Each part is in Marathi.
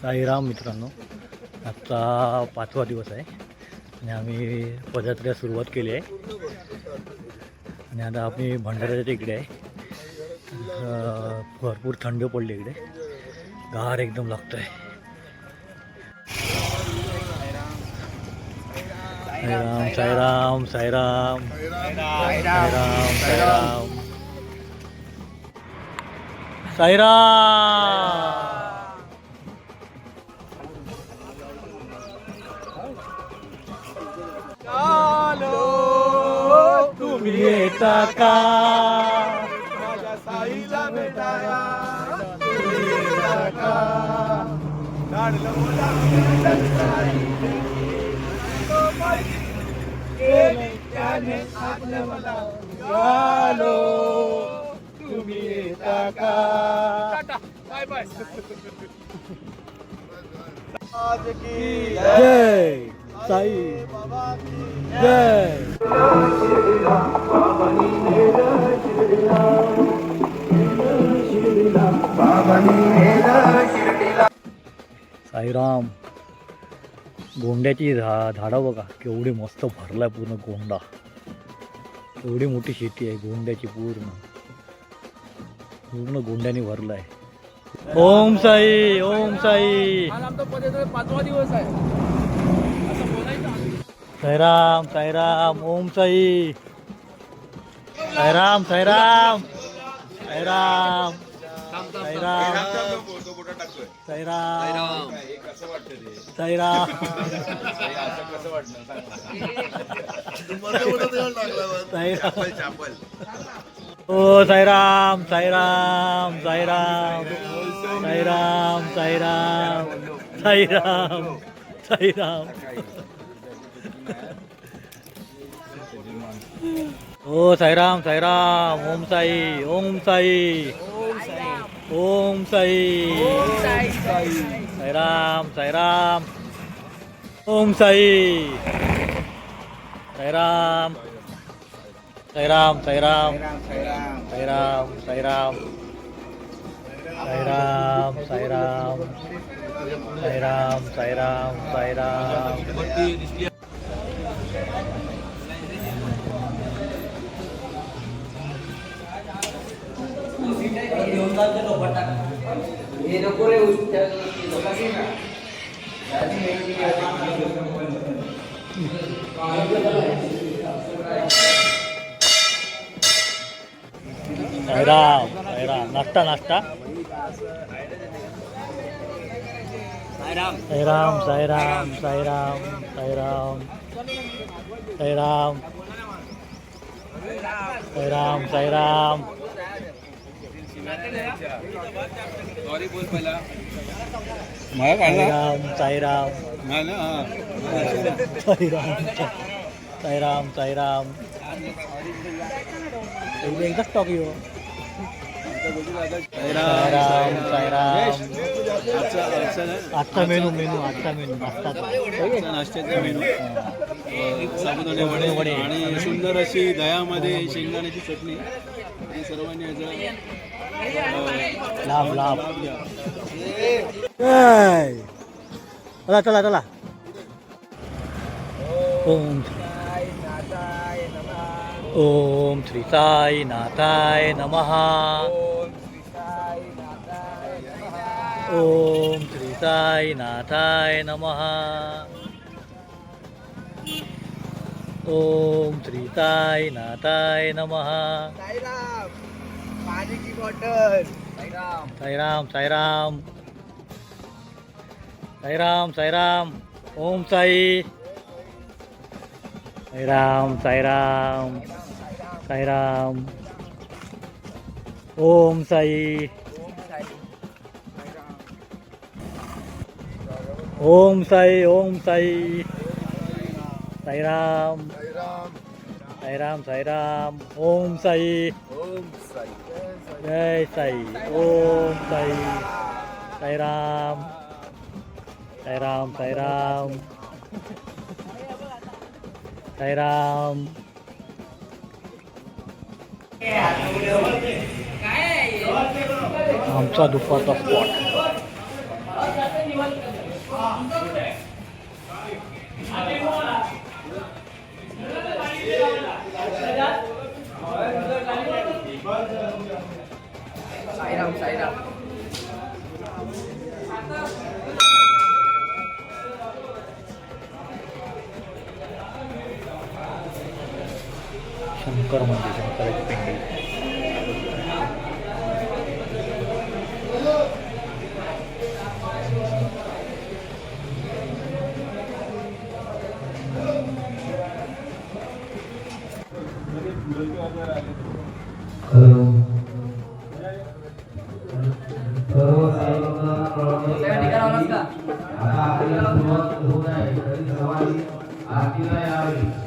साईराम मित्रांनो आजचा पाचवा दिवस आहे आणि आम्ही पदयात्रेला सुरुवात केली आहे. आणि आता आम्ही भंडाऱ्याच्या इकडे आहे. भरपूर थंड पडली इकडे. गार एकदम लागतो आहे साईराम साईराम साईराम. साईराम साईराम. साईराम. तुम्ही येता का साईला भेटाया आलो तुम्ही येता का बाय बाय आज की जय साई। बाबा की जय। साईराम गोंड्याची झा झाडं बघा केवढी मस्त भरलाय पूर्ण गोंडा. एवढी मोठी शेती आहे गोंड्याची पूर्ण. पूर्ण गोंड्याने भरलाय. ओम साई ओम साई. पाचवा दिवस आहे साईराम साईराम ओम साई. साईराम साईराम. साईराम. साईराम. साईराम. साईराम. साईराम. ओ साईराम साईराम साईराम. साईराम साईराम. साईराम साईराम. ओ साईराम साईराम ओम साई ओम साई ओम साई साईराम साईराम ओम साई साईराम साईराम साईराम साईराम साईराम साईराम साईराम साईराम साईराम साईराम साईराम साईराम नाश्ता नाश्ता. साईराम साईराम साईराम साईराम साईराम साईराम साईराम पहिला साईराम साईराम. साईराम साईराम साईराम. एकदा एकदाच टॉप येऊ. साईराम साईराम. आजचा मेनू मेनू आजचा मेनू. नाश्ताचा नाश्त्याचा मेनू. साबुदाणे वडे वडे. आणि सुंदर अशी दह्यामध्ये शेंगदाण्याची चटणी. आणि सर्वांनी याचा লাভ লাভ চলা চলা চলা ওম ওম শ্রী সাই নাথায় নমঃ ওম শ্রী সাই নাথায় নমঃ ओम त्रिताय नाताय नमः नमहा पाणी की बॉटल साईराम साईराम साईराम साईराम ओम साई साईराम साईराम साईराम ओम साई ओम साई ओम साई साईराम साईराम साईराम ओम साई जय साई ओम साई साईराम साईराम साईराम साईराम. आमचा दुपारचा spot không xảy đâu Shankar Mandir ശങ്കരപ്പിണ്ടി ഹലോ साईराम साईराम शंकर मंदिर शंकराची पिंडी सगळ्या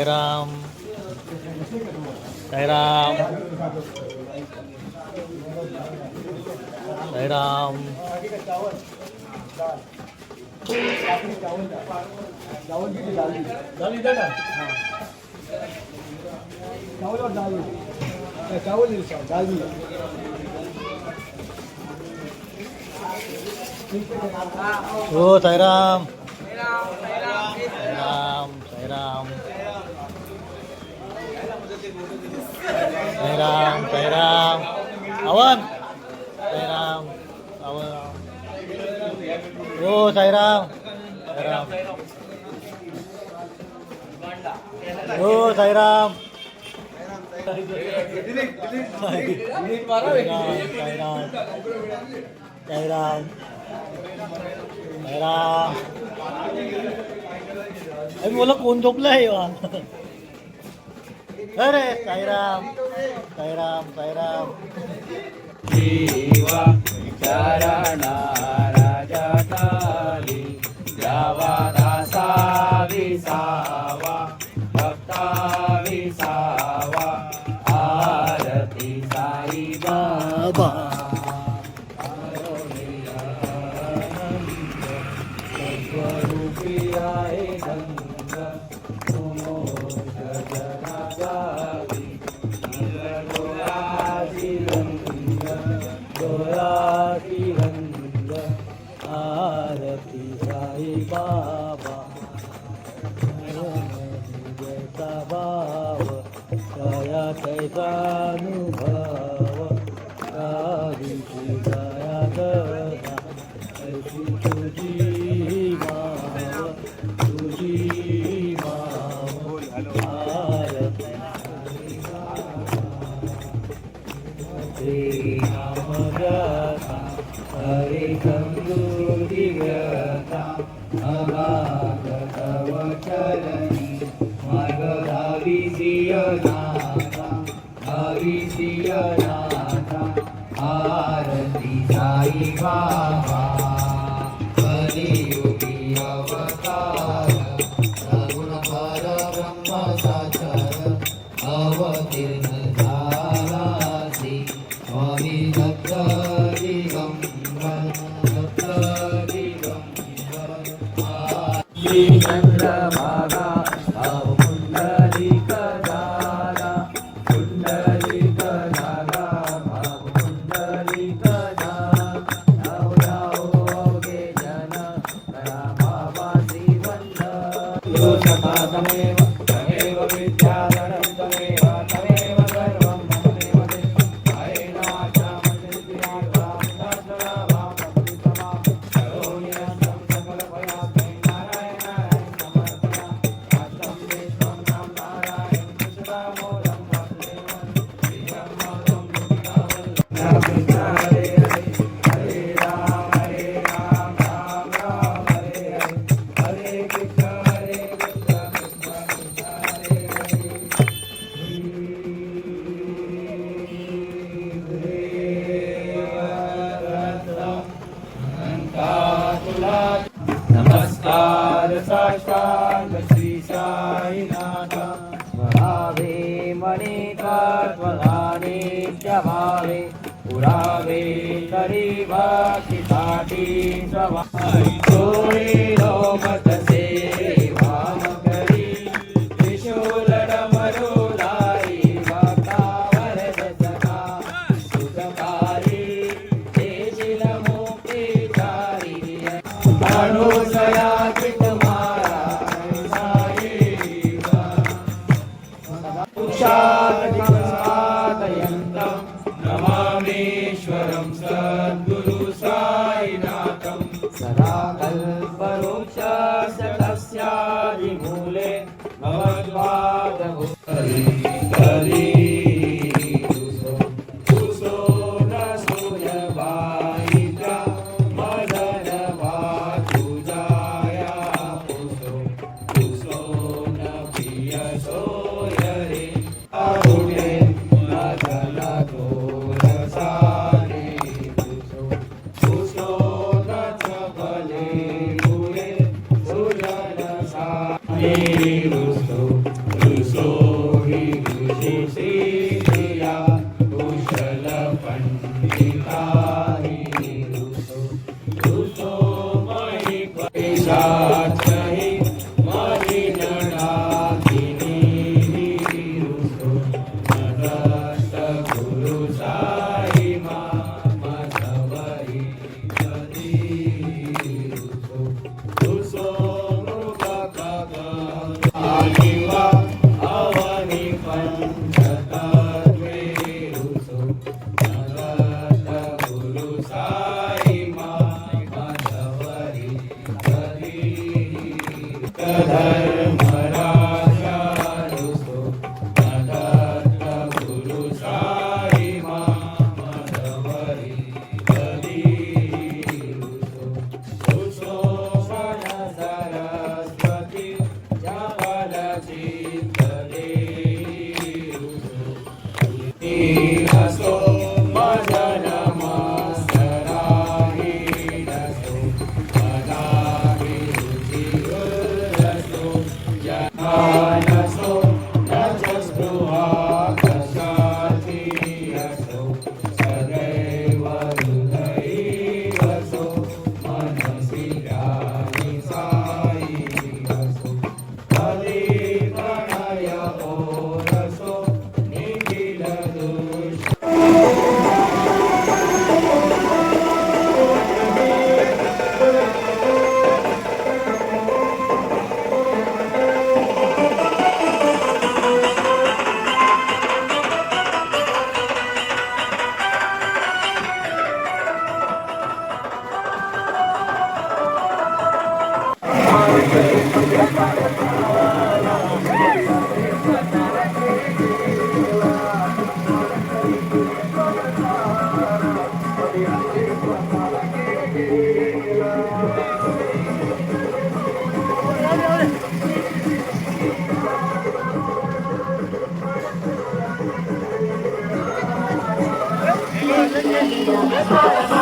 ठिकाणावर का साईराम साईराम साईराम साईराम हो साईराम साईराम साईराम साईराम साईराम अवन साईराम अवन हो साईराम साईराम हो साईराम साईराम साईराम साईराम साईराम अरे बोला कोण झोपलं आहे अरे साईराम साईराम साईराम. देवा चरणा राजा काली दासा विसावा तमेव भावे पुरावे तरी भाषिताटी सवारी चोरे लोमतसे रागल परोक्ष Radha Thank.